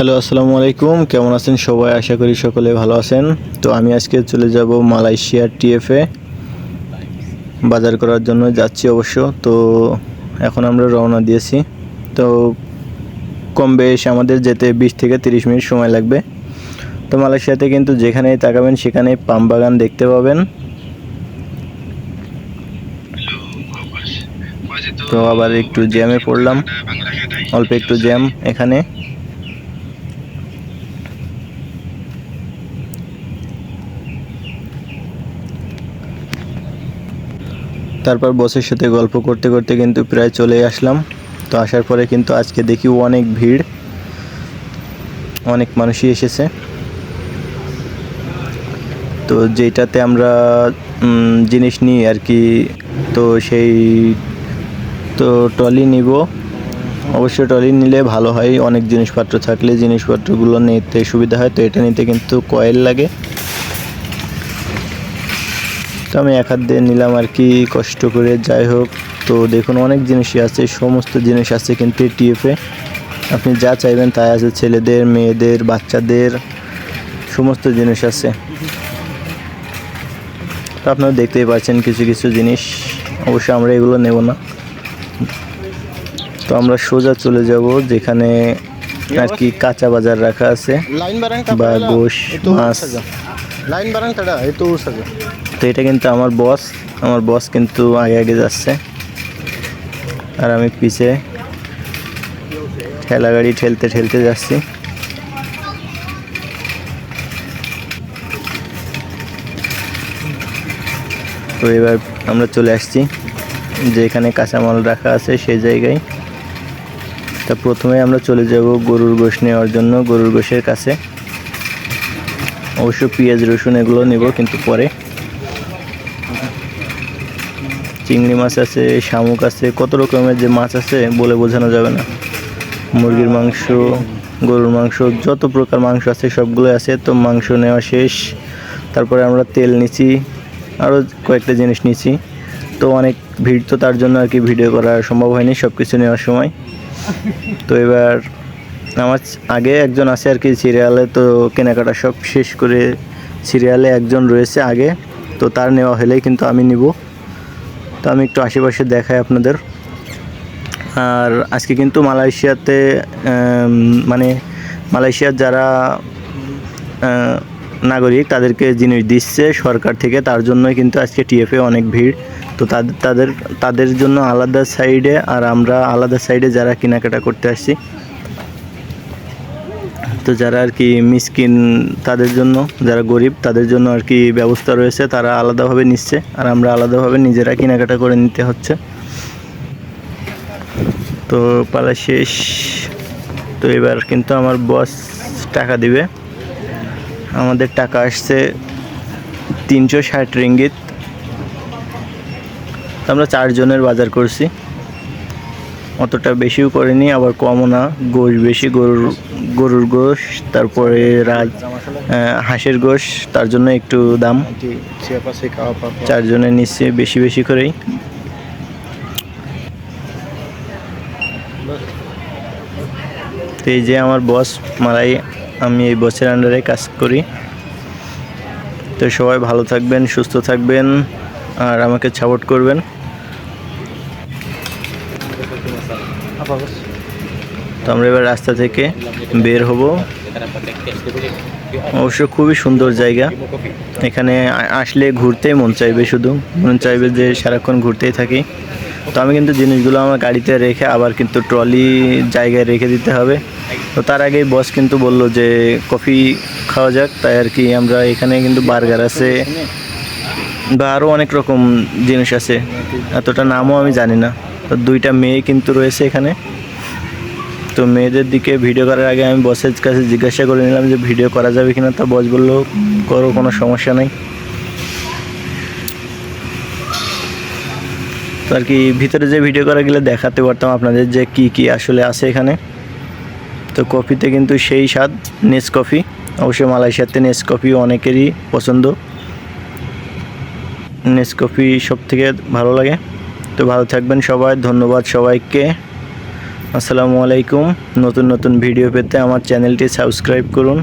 Hello, আসসালামু আলাইকুম। কেমন আছেন সবাই? আশা করি সকলে ভালো আছেন। তো আমি আজকে চলে যাব মালয়েশিয়ার টিএফএ বাজার করার জন্য। যাচ্ছি অবশ্য। তো এখন আমরা রওনা দিয়েছি। তো কম বেশ আমাদের যেতে বিশ থেকে তিরিশ মিনিট সময় লাগবে। তো মালয়েশিয়াতে কিন্তু যেখানেই তাকাবেন, সেখানেই পাম বাগান দেখতে পাবেন। তো আবার একটু জ্যামে পড়লাম। অল্প একটু জ্যাম এখানে। তারপর বসের সাথে গল্প করতে করতে কিন্তু প্রায় চলে আসলাম। তো আসার পরে কিন্তু আজকে দেখি অনেক ভিড়, অনেক মানুষই এসেছে। তো যেটাতে আমরা জিনিস নিই আর কি, তো সেই, তো ট্রলি নিব। অবশ্যই ট্রলি নিলে ভালো হয়, অনেক জিনিসপত্র থাকলে জিনিসপত্রগুলো নিতে সুবিধা হয়, তো এটা নিতে কিন্তু কয়েল লাগে। তো আমি এক হাত দিয়ে নিলাম আর কি কষ্ট করে। যাই হোক তো দেখুন অনেক জিনিসই আছে সমস্ত জিনিস আছে কিন্তু টিএফে আপনি যা চাইবেন তাই আছে ছেলেদের মেয়েদের বাচ্চাদের সমস্ত জিনিস আছে। তো আপনারা দেখতেই পাচ্ছেন কিছু কিছু জিনিস অবশ্যই আমরা এগুলো নেব না। তো আমরা সোজা চলে যাব যেখানে আর কি কাঁচা বাজার রাখা আছে বা barang tak Lain barang tak ada, itu saja. তো এটা কিন্তু আমার বস আমার বস কিন্তু আগে আগে যাচ্ছে। আর আমি পিছে ঠেলা গাড়ি ঠেলতে ঠেলতে যাচ্ছি। তো এবার আমরা চলে আসছি যেখানে কাঁচামাল রাখা আছে সেই জায়গায়। তা প্রথমে আমরা চলে যাব গরুর গোশ নেওয়ার জন্য গরুর গোশের কাছে। অবশ্য পেঁয়াজ, রসুন এগুলো নেব, কিন্তু পরে। চিংড়ি মাছ আছে, শামুক আছে, কত রকমের যে মাছ আছে বলে বোঝানো যাবে না। মুরগির মাংস, গরুর মাংস, যত প্রকার মাংস আছে সবগুলো আছে, তো মাংস নেওয়া শেষ। তারপরে আমরা তেল নিছি আরও কয়েকটা জিনিস নিছি। তো অনেক ভিড়, তো তার জন্য আর কি ভিডিও করা সম্ভব হয়নি সব কিছু নেওয়ার সময়। তো এবার আমার আগে একজন আছে আর কি সিরিয়ালে তো কেনাকাটা সব শেষ করে সিরিয়ালে একজন রয়েছে আগে, তো তার নেওয়া হলেই কিন্তু আমি নিব। তো আমি একটু আশেপাশে দেখাই আপনাদের। আর আজকে কিন্তু মালয়েশিয়াতে মানে মালয়েশিয়ার যারা নাগরিক, তাদেরকে জিনিস দিচ্ছে সরকার থেকে, তার জন্যই কিন্তু আজকে টিএফএ অনেক ভিড়। তো তাদের তাদের তাদের জন্য আলাদা সাইডে আর আমরা আলাদা সাইডে যারা কেনাকাটা করতে আসছি তো যারা আর কি মিসকিন তাদের জন্য, যারা গরিব তাদের জন্য আর কি ব্যবস্থা রয়েছে, তারা আলাদাভাবে নিচ্ছে। আর আমরা আলাদাভাবে নিজেরা কেনাকাটা করে নিতে হচ্ছে। তো পালা শেষ। তো এবার কিন্তু আমার বস টাকা দিবে। আমাদের টাকা আসছে তিনশো ষাট রিঙ্গিত। আমরা চারজনের বাজার করছি। অতটা বেশিও করিনি, আবার কমও না। গোশ বেশি, গরুর গরুর গোশ, তারপরে রাজ হাঁসের গোশ, তার জন্য একটু দাম. চারজনের নিচ্ছে বেশি বেশি করেই। তো এই যে আমার বস মারাই, আমি এই বসের আন্ডারে কাজ করি। তো সবাই ভালো থাকবেন, সুস্থ থাকবেন, আর আমাকে সাপোর্ট করবেন। তো আমরা এবার রাস্তা থেকে বের হব। অবশ্য খুবই সুন্দর জায়গা। এখানে আসলে ঘুরতেই মন চাইবে শুধু। মন চাইবে যে সারাক্ষণ ঘুরতেই থাকি। তো আমি কিন্তু জিনিসগুলো আমার গাড়িতে রেখে আবার কিন্তু ট্রলি জায়গায় রেখে দিতে হবে। তো তার আগেই বস কিন্তু বলল যে, কফি খাওয়া যাক। তাই আর কি আমরা এখানে কিন্তু বার্গার আছে বা আরও অনেক রকম জিনিস আছে। এতটা নামও আমি জানি না। তো দুইটা মেয়ে কিন্তু রয়েছে এখানে। তো মেয়েদের দিকে ভিডিও করার আগে আমি বসের কাছে জিজ্ঞাসা করে নিলাম যে ভিডিও করা যাবে কিনা, তা বস বলল, করো, কোনো সমস্যা নেই। তো আর কি, ভিতরে যে ভিডিও করা গেলে দেখাতে পারতাম আপনাদের যে কি কি আসলে আছে এখানে। তো কফিতে কিন্তু সেই স্বাদ নেস কফি অবশ্যই মালয়েশিয়াতে নেস কফি অনেকেরই পছন্দ। নেস কফি সব থেকে ভালো লাগে। তো ভালো থাকবেন সবাই, ধন্যবাদ সবাইকে। আসসালামু আলাইকুম। নতুন নতুন ভিডিও পেতে আমার চ্যানেলটি সাবস্ক্রাইব করুন।